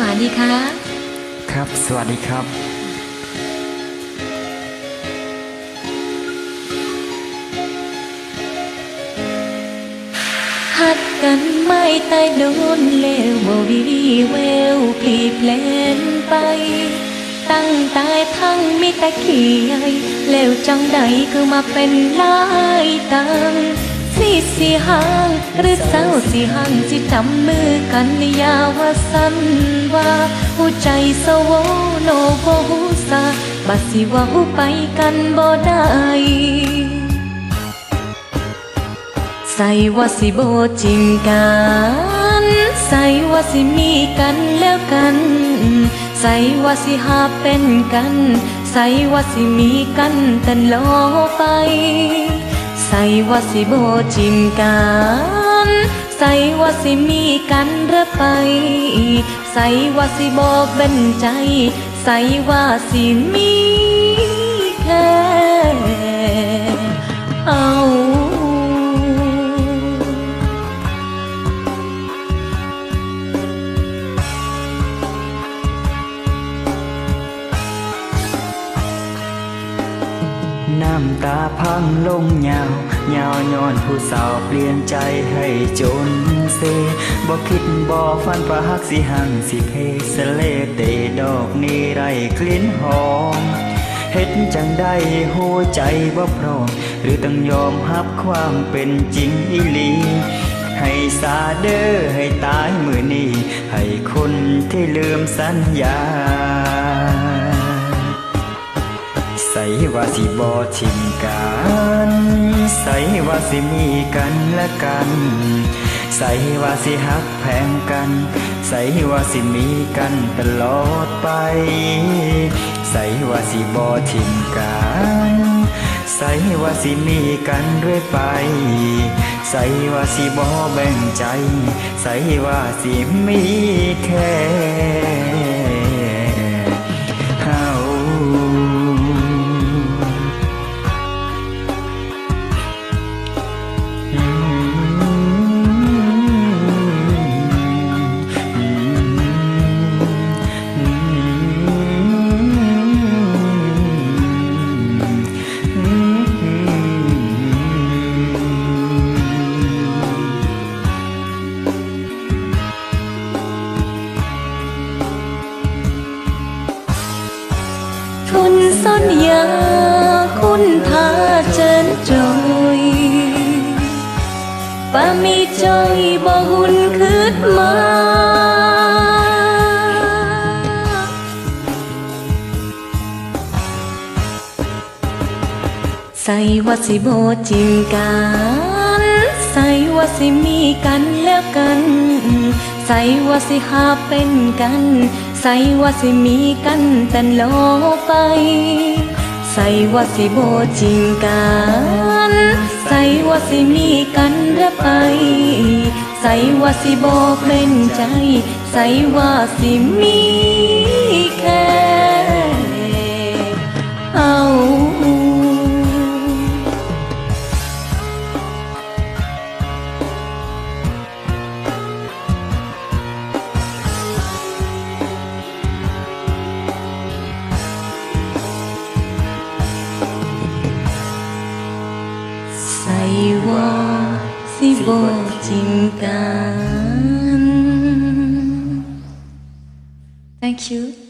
วัสดีค่ะ ครับ สวัสดีครับ หัดกันไม่ตายโดนเลวบ่วีแววพลีเพลนไป ตั้งตายทั้งมีแต่ขี้ใหญ่แล้วจังใดคือมาเป็นลายตัง สิสีหางหรือเศร้าสีหางสิจำมือกันยาวาสันว่าหัวใจสวโนโบหูสาบัดสิว่าหูไปกันบ่ได้ใส่ว่าสิโบจริงกันใส่ว่าสิมีกันแล้วกันใส่ว่าสิหาเป็นกัน ใส่ว่าสิมีกันแต่ลอไป ว่าสิโบจิมกันใส่ว่าสิมีกันเรือไปใส่ว่าสิบอกเป็นใจ ใส่ว่าสิมีแค่เอา น้ำตาพังลงยาวยาวย้อนผู้สาวเปลี่ยนใจให้จนเซบ่คิดบ่ฝันว่าฮักสิหังสิเพสเลเตดอกนี้ไรกลิ่นหอมเฮ็ดจังได้หัวใจบ่พร้อมหรือต้องยอมรับความเป็นจริงอีหลีให้สาเด้อให้ตายมือนี้ ให้คนที่ลืมสัญญา ใส่ว่าสิบอทิมกัน ใส่ว่าสิมีกันและกัน ใส่ว่าสิฮักแพงกัน ใส่ว่าสิมีกันตลอดไป ใส่ว่าสิบอทิมกัน ใส่ว่าสิมีกันเรื่อยไป ใส่ว่าสิบอแบ่งใจ ใส่ว่าสิมีแค่ คุณสัญญาคุณพาเจนจอยป้ามีจอยบ่หุ่นขึ้นมาใส่ว่าสิโบจริงกัน ใส่ว่าสิมีกันแต่หาเป็นกันใส่ว่าสิมีกันตลอไปใส่ว่าสิโบจริงกันใส่ว่าสิมีกันเรื่อไป ใส่ว่าสิโบเป็นใจ ใส่ว่าสิมีแค่ สิบจริงกัน Thank you